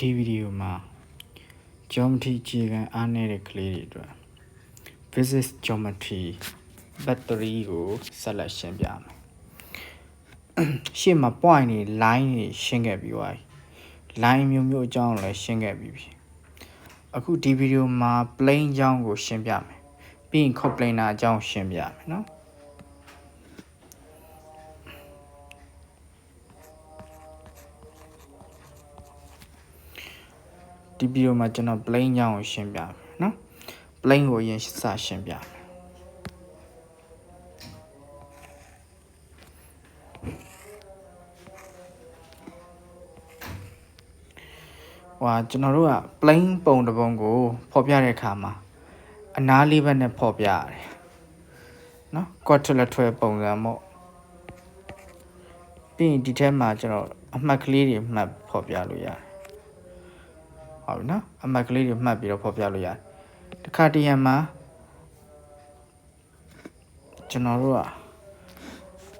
ဒီဗီဒီယိုမှာ geometry အခြေခံအားနည်းတဲ့ကလေးတွေအတွက် physics geometry battery ကိုဆက်လက်ရှင်းပြမယ်ရှေ့မှာ point တွေ line တွေရှင်းခဲ့ပြီးသွားပြီ line မျိုးမျိုးအကြောင်းကိုလည်းရှင်းခဲ့ပြီးပြီအခုဒီဗီဒီယိုမှာ plane အကြောင်းကိုရှင်းပြမယ်ပြီးရင် coplanar အကြောင်းရှင်းပြမယ်နော် ဒီဗီဒီယိုမှာကျွန်တော် plane အကြောင်းကိုရှင်းပြမယ်နော် plane ကိုအရင်စရှင်းပြမယ်ဟွာကျွန်တော်တို့က plane ပုံတစ်ပုံကိုဖော်ပြတဲ့အခါမှာအနားလေးဘက်နဲ့ဖော်ပြရတယ်နော် quadrilateral ပုံစံပေါ့ပြီးရင်ဒီထဲမှာကျွန်တော်အမှတ်ကလေးတွေမှတ်ဖော်ပြလို့ရတယ် ဟုတ်ပြီနော်အမှတ်ကလေးတွေမှတ်ပြီးတော့ဖော်ပြလို့ရတယ်တခါတရံမှာကျွန်တော်တို့က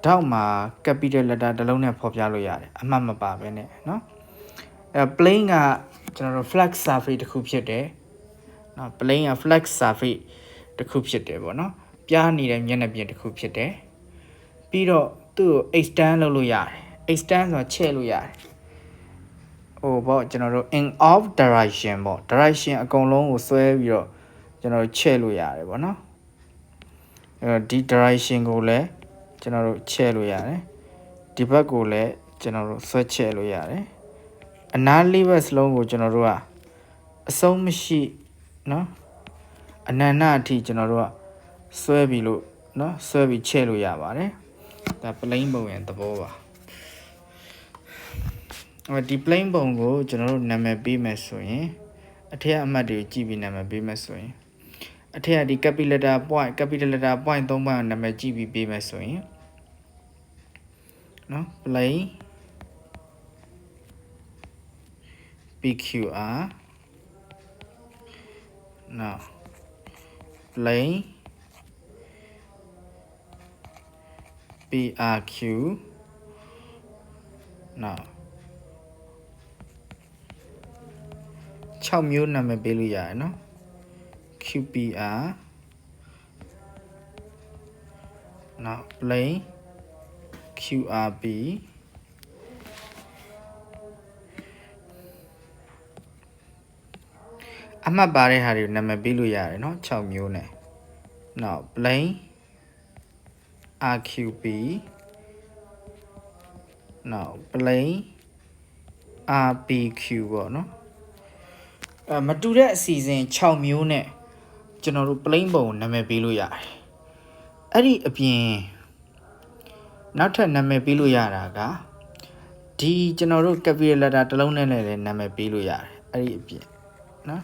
တောက်မှာ capital letter တစ်လုံးနဲ့ဖော်ပြလို့ရတယ်အမှတ်မပါဘဲနဲ့နော်အဲ plane ကကျွန်တော်တို့ flat surface တစ်ခုဖြစ်တယ်နော် plane က flat surface တစ်ခုဖြစ်တယ်ပေါ့နော်ပြားနေတဲ့မျက်နှာပြင်တစ်ခုဖြစ်တယ်ပြီးတော့သူ့ကို extend လုပ်လို့ရတယ် extend ဆိုတာချဲ့လို့ရတယ် ဟိုပေါ့ကျွန်တော်တို့ in of direction ပေါ့ direction အကုန်လုံးကိုဆွဲပြီးတော့ကျွန်တော်တို့ချဲ့လို့ရတယ်ပေါ့နော်အဲဒီ direction ကိုလည်းကျွန်တော်တို့ချဲ့လို့ရတယ်ဒီဘက်ကိုလည်းကျွန်တော်တို့ဆွဲချဲ့လို့ရတယ်အနားလေးဘက်စလုံးကိုကျွန်တော်တို့ကအဆုံးမရှိနော်အနန္တအထိကျွန်တော်တို့ကဆွဲပြီးလို့နော်ဆွဲပြီးချဲ့လို့ရပါတယ်ဒါ plain ပုံရံသဘောပါ ဒီ plane ပုံကိုကျွန်တော်တို့နာမည်ပေးမယ်ဆိုရင်အထက်အမှတ်တွေကြည့်ပြီးနာမည်ပေးမယ်ဆိုရင်အထက်ကဒီ capital letter point capital letter point 3ပိုင်းကိုနာမည်ကြည့်ပြီးပေးမယ်ဆိုရင်နော် plane PQR နော် plane PRQ နော် 6မျိုးနာမည်ပေးလို့ရတယ်နော် QPR now plane QRB အမှတ်ပါတဲ့ဟာတွေကိုနာမည်ပေးလို့ရတယ်เนาะ6မျိုးနဲ့နောက် plane RQB နောက် plane RPQ ပေါ့เนาะအဲ မတူတဲ့အစီအစဉ်6မျိုးနဲ့ကျွန်တော်တို့ plane ပုံနာမည်ပေးလို့ရတယ်အဲ့ဒီအပြင်နောက်ထပ်နာမည်ပေးလို့ရတာကဒီကျွန်တော်တို့ capital letter တစ်လုံးနဲ့လည်းနာမည်ပေးလို့ရတယ်အဲ့ဒီအပြင်နော်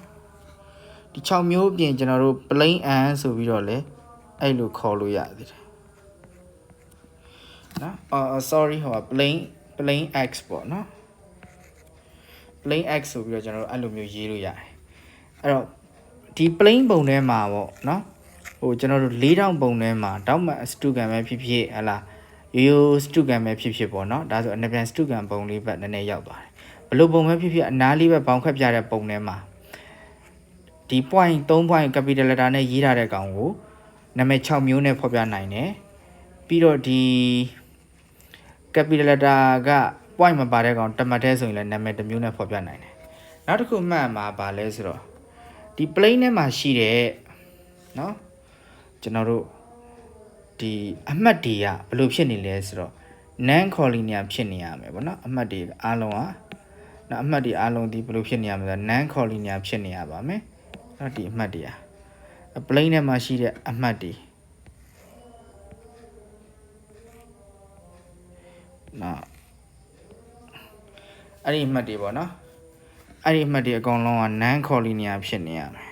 ဒီ6မျိုးအပြင်ကျွန်တော်တို့ plain and ဆိုပြီးတော့လည်းအဲ့လိုခေါ်လို့ရသေးတယ်နော်အော် sorry ဟို plain plain x ပေါ့နော် plain x ဆိုပြီးတော့ကျွန်တော်တို့အဲ့လိုမျိုးရေးလို့ရတယ်အဲ့တော့ဒီ plain ပုံထဲမှာပေါ့နော်ဟိုကျွန်တော်တို့၄တောင်ပုံထဲမှာတောက်မှစတုကန်ပဲဖြစ်ဖြစ်ဟလာရိုးရိုးစတုကန်ပဲဖြစ်ဖြစ်ပေါ့နော်ဒါဆိုအနပြန်စတုကန်ပုံလေးပဲနည်းနည်းရောက်သွားတယ်ဘလို့ပုံပဲဖြစ်ဖြစ်အနားလေးပဲဘောင်ခွက်ပြတဲ့ပုံထဲမှာဒီ point 3 point capital letter နဲ့ရေးထားတဲ့ကောင်ကိုနာမည်6မျိုးနဲ့ဖော်ပြနိုင်တယ်ပြီးတော့ဒီ capital letter က point မပါတဲ့ကောင်တမတ်သေးဆိုရင်လည်းနာမည်တစ်မျိုးနဲ့ဖော်ပြနိုင်တယ်နောက်တစ်ခုမှတ်မှာပါလဲဆိုတော့ဒီ plane ထဲမှာရှိတဲ့เนาะကျွန်တော်တို့ဒီအမှတ်တွေကဘယ်လိုဖြစ်နေလဲဆိုတော့ non collinear ဖြစ်နေရမယ်ဗောနော်အမှတ်တွေအားလုံးဟာနော်အမှတ်တွေအားလုံးဒီဘယ်လိုဖြစ်နေရမလဲ non collinear ဖြစ်နေရပါမယ်နော်ဒီအမှတ်တွေဟာ plane ထဲမှာရှိတဲ့အမှတ်တွေ အဲ့ဒီအမှတ်တွေပေါ့နော်အဲ့ဒီအမှတ်တွေအကုန်လုံးက non collinear ဖြစ်နေရမယ်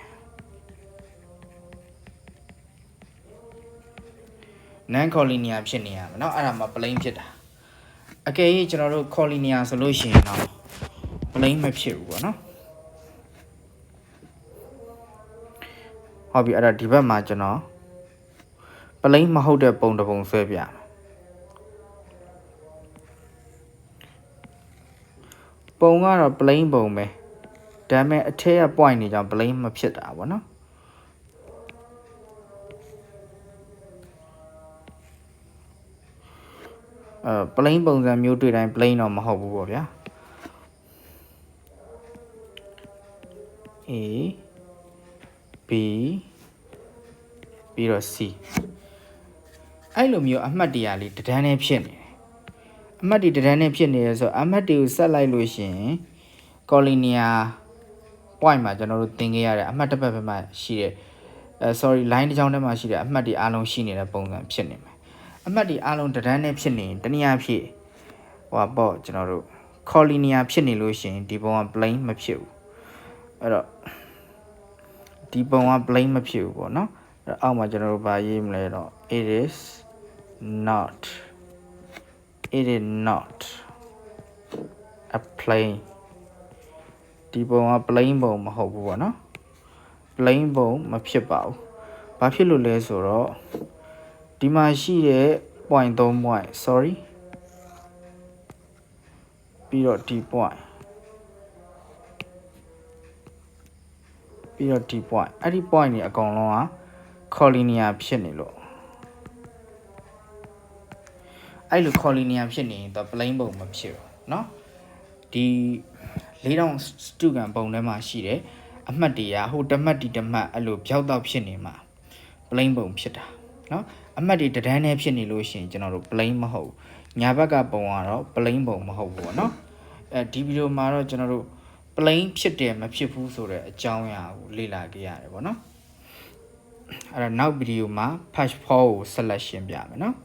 non collinear ဖြစ်နေရမယ်เนาะအဲ့ဒါမှ plane ဖြစ်တာအကယ်၍ကျွန်တော်တို့ collinear ဆိုလို့ရှိရင်တော့ plane မဖြစ်ဘူးပေါ့เนาะဟုတ်ပြီအဲ့ဒါဒီဘက်မှာကျွန်တော် plane မဟုတ်တဲ့ပုံတစ်ပုံဆွဲပြမယ် ပုံကတော့ plane ပုံပဲဒါပေမဲ့အထက်က point နေကြောင့် plane မဖြစ်တာပေါ့နော်အဲ plane ပုံစံမျိုးတွေ့တိုင်း plane တော့မဟုတ်ဘူးပေါ့ဗျာ A B ပြီးတော့ C အဲ့လိုမျိုးအမှတ်တရလေးတဒန်းနဲ့ဖြစ်နေတယ် အမှတ်တွေတဒန်းနဲ့ဖြစ်နေရဆိုတော့အမှတ်တွေကိုဆက်လိုက်လို့ရှရင် collinear point မှာကျွန်တော်တို့သင်ခဲ့ရတဲ့အမှတ်တစ်ပတ်ပဲမှရှိတဲ့အဲ sorry line တစ်ချောင်းထဲမှာရှိတဲ့အမှတ်တွေအားလုံးရှိနေတဲ့ပုံစံဖြစ်နေမယ်အမှတ်တွေအားလုံးတဒန်းနဲ့ဖြစ်နေရင်တနည်းအားဖြင့်ဟိုပါပေါ့ကျွန်တော်တို့ collinear ဖြစ်နေလို့ရှရင်ဒီပုံက plane မဖြစ်ဘူးအဲ့တော့ဒီပုံက plane မဖြစ်ဘူးပေါ့နော်အဲ့အောက်မှာကျွန်တော်တို့ဗာရေးမလဲတော့ it is not it is not a plane ဒီပုံက plane ပုံမဟုတ်ဘူးပေါ့နော် plane ပုံမဖြစ်ပါဘူးဘာဖြစ်လို့လဲဆိုတော့ဒီမှာရှိတဲ့ point 3 point sorry ပြီးတော့ဒီ point ပြီးတော့ဒီ point အဲ့ဒီ point တွေအကုန်လုံးက collinear ဖြစ်နေလို့ အဲ့လို collinear ဖြစ်နေရင်တော့ plane ပုံမဖြစ်ဘူးเนาะဒီလေးတောင်စတုကန်ပုံထဲမှာရှိတယ်အမှတ်တွေကဟိုတမှတ်ဒီတမှတ်အဲ့လိုပြောက်တော့ဖြစ်နေမှာ plane ပုံဖြစ်တာเนาะအမှတ်တွေတဒန်းနဲ့ဖြစ်နေလို့ရှိရင်ကျွန်တော်တို့ plane မဟုတ်ဘူးညာဘက်ကပုံကတော့ plane ပုံမဟုတ်ဘူးပေါ့เนาะအဲဒီဗီဒီယိုမှာတော့ကျွန်တော်တို့ plane ဖြစ်တယ်မဖြစ်ဘူးဆိုတဲ့အကြောင်းအရာကိုလေ့လာခဲ့ရတယ်ပေါ့เนาะအဲ့တော့နောက်ဗီဒီယိုမှာ patch 4ကိုဆက်လက်ရှင်းပြမယ်เนาะ